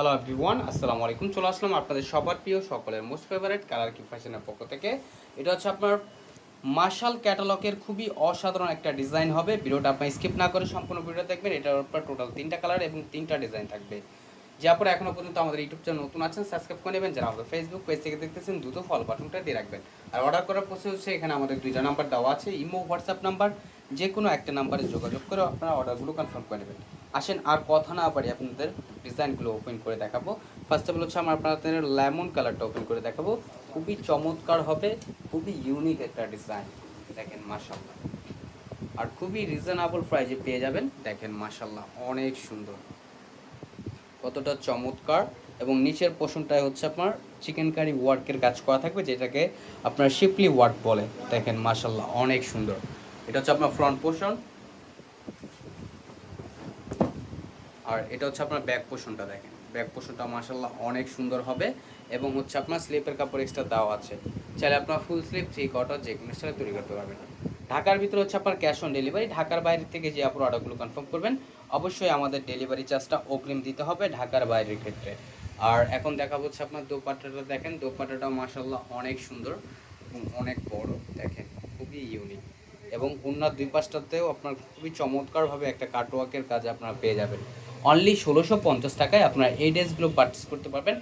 Hello everyone আসসালামু আলাইকুম চলে আসলাম আপনাদের সবার প্রিয় সকলের মোস্ট ফেভারিট কালার কি ফ্যাশনের পক্ষ থেকে। এটা হচ্ছে আপনার মার্শাল ক্যাটালগের খুবই অসাধারণ একটা ডিজাইন হবে। ভিডিওটা আপনি স্কিপ না করে সম্পূর্ণ ভিডিও দেখবেন। এটার উপর টোটাল তিনটা কালার এবং তিনটা ডিজাইন থাকবে। যে আপনারা এখনও পর্যন্ত আমাদের ইউটিউব চ্যানেল নতুন আছেন সাবস্ক্রাইব করে নেবেন। যারা আমাদের ফেসবুক পেজ থেকে দেখতেছেন, দ্রুত ফলো বাটনটা দিয়ে রাখবেন। আর অর্ডার করার প্রসেস হচ্ছে, এখানে আমাদের দুইটা নাম্বার দেওয়া আছে, ইমো হোয়াটসঅ্যাপ নাম্বার যে কোনো একটা নাম্বারে যোগাযোগ করে আপনারা অর্ডারগুলো কনফার্ম করে নেবেন। আসেন, আর কথা না পারি আপনাদের ডিজাইনগুলো ওপেন করে দেখাবো। ফার্স্ট অফ অল হচ্ছে, আমরা আপনাদের লেমন কালারটা ওপেন করে দেখাবো। খুবই চমৎকার হবে, খুবই ইউনিক একটা ডিজাইন দেখেন মাশাল্লাহ আর খুবই রিজনেবল প্রাইজে পেয়ে যাবেন। দেখেন মাশাল্লাহ অনেক সুন্দর। কতটা চমৎকার এবং নিচের পোষণটায় হচ্ছে আপনার চিকেন কারি ওয়ার্কের কাজ করা থাকবে, যেটাকে আপনার শিপলি ওয়ার্ক বলে। দেখেন মাশাল্লাহ অনেক সুন্দর। এটা হচ্ছে আপনার ফ্রন্ট পোষণ আর এটা হচ্ছে আপনার ব্যাক পোর্শনটা দেখেন। ব্যাক পোর্শনটা মাশাল্লাহ অনেক সুন্দর হবে এবং হচ্ছে আপনার স্লিপের কাপড় এক্সট্রা দেওয়া আছে। চাইলে আপনার ফুল স্লিপ থ্রি কটার যে কোনো তৈরি করতে পারবেন। ঢাকার ভিতরে হচ্ছে আপনার ক্যাশ অন ডেলিভারি ঢাকার বাইরে থেকে যে আপনার অর্ডারগুলো কনফার্ম করবেন, অবশ্যই আমাদের ডেলিভারি চার্জটা অগ্রিম দিতে হবে ঢাকার বাইরের ক্ষেত্রে। আর এখন দেখা হচ্ছে আপনার দোপাট্টাটা, দেখেন দোপাট্টাটাও মাশাল্লাহ অনেক সুন্দর এবং অনেক বড়, দেখেন খুবই ইউনিক এবং উন্নার দুই পাশটাতেও আপনার খুবই চমৎকারভাবে একটা কাটওয়ার্কের কাজ আপনারা পেয়ে যাবেন। অনলি ষোলোশো পঞ্চাশ টাকায় আপনারা এই ড্রেসগুলো পারচেস করতে পারবেন।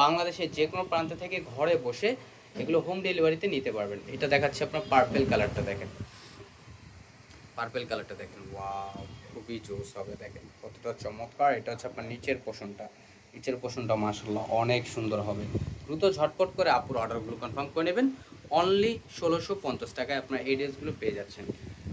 বাংলাদেশের যে কোনো প্রান্ত থেকে ঘরে বসে এগুলো হোম ডেলিভারিতে নিতে পারবেন। এটা দেখাচ্ছে আপনার পার্পেল কালারটা দেখেন। পার্পেল কালারটা দেখেন ওয়াও খুবই জোস হবে দেখেন। কতটা চমৎকার, এটা হচ্ছে আপনার নিচের পোষণটা। নিচের পোষণটা মাসাল্লাহ অনেক সুন্দর হবে। দ্রুত ঝটপট করে আপুর অর্ডারগুলো কনফার্ম করে নেবেন। অনলি ষোলোশো পঞ্চাশ টাকায় আপনার এই ড্রেসগুলো পেয়ে যাচ্ছেন।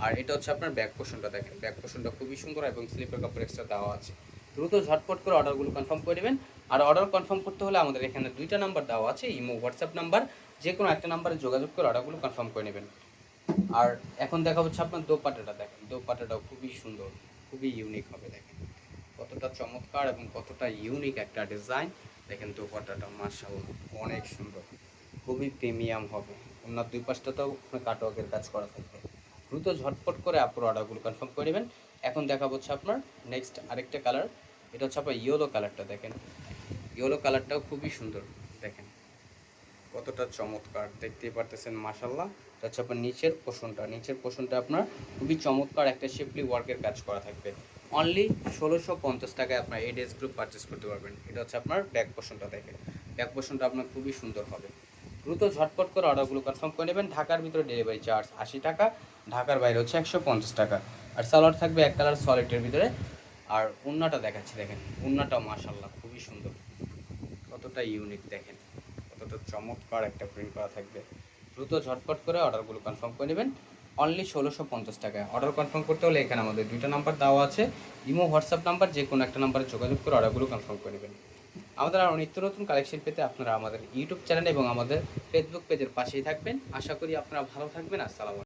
আর এটা হচ্ছে আপনার ব্যাক পোষণটা দেখেন। ব্যাক পোষণটা খুবই সুন্দর এবং স্লিপের কাপড় এক্সট্রা দেওয়া আছে। দ্রুত ঝটপট করে অর্ডারগুলো কনফার্ম করে নেবেন। আর অর্ডার কনফার্ম করতে হলে আমাদের এখানে দুইটা নাম্বার দেওয়া আছে, ইমো হোয়াটসঅ্যাপ নাম্বার যে কোনো একটা নাম্বারে যোগাযোগ করে অর্ডারগুলো কনফার্ম করে নেবেন। আর এখন দেখা হচ্ছে আপনার দোপাটাটা দেখেন। দোপাটাটাও খুবই সুন্দর, খুবই ইউনিক হবে, দেখেন। কতটা চমৎকার এবং কতটা ইউনিক একটা ডিজাইন দেখেন দোপাটাটা মার্শাল অনেক সুন্দর, খুবই প্রিমিয়াম হবে। ওনার দুই পাশটাতেও আপনার কাটওয়ার্কের কাজ করা থাকবে। দ্রুত ঝটপট করে আপনার অর্ডারগুলো কনফার্ম করে নেবেন। এখন দেখা হচ্ছে আপনার নেক্সট আরেকটা কালার এটা হচ্ছে আপনার ইয়েলো কালারটা দেখেন। ইয়েলো কালারটাও খুবই সুন্দর, দেখেন। কতটা চমৎকার, দেখতেই পারতেছেন মাসাল্লাহ এটা হচ্ছে আপনার নিচের পোষণটা নিচের পোষণটা আপনার খুবই চমৎকার একটা শেপলি ওয়ার্কের কাজ করা থাকবে। অনলি ষোলোশো পঞ্চাশ টাকায় আপনার এই ড্রেসগুলো পারচেস করতে পারবেন। এটা হচ্ছে আপনার ব্যাক পোষণটা দেখেন। ব্যাক পোষণটা আপনার খুবই সুন্দর হবে। দ্রুত ঝটপট করে অর্ডারগুলো কনফার্ম করে নেবেন। ঢাকার ভিতরে ডেলিভারি চার্জ আশি টাকা, ঢাকার বাইরে হচ্ছে একশো পঞ্চাশ টাকা। আর সালোয়ার থাকবে এক কালার সলিডের ভিতরে। আর উন্নাটা দেখাচ্ছি দেখেন। উন্নাটা মাসাল্লাহ খুবই সুন্দর। কতটা ইউনিক দেখেন। কতটা চমৎকার একটা প্রিন্ট করা থাকবে। দ্রুত ঝটপট করে অর্ডারগুলো কনফার্ম করে নেবেন। অনলি ষোলোশো পঞ্চাশ টাকায়। অর্ডার কনফার্ম করতে হলে এখানে আমাদের দুইটা নাম্বার দেওয়া আছে। ইমো হোয়াটসঅ্যাপ নাম্বার যে কোনো একটা নাম্বারে যোগাযোগ করে অর্ডারগুলো কনফার্ম করে নেবেন। আমাদের আরও নিত্য নতুন কালেকশন পেতে আপনারা আমাদের ইউটিউব চ্যানেল এবং আমাদের ফেসবুক পেজের পাশেই থাকবেন। আশা করি আপনারা ভালো থাকবেন। আসসালামু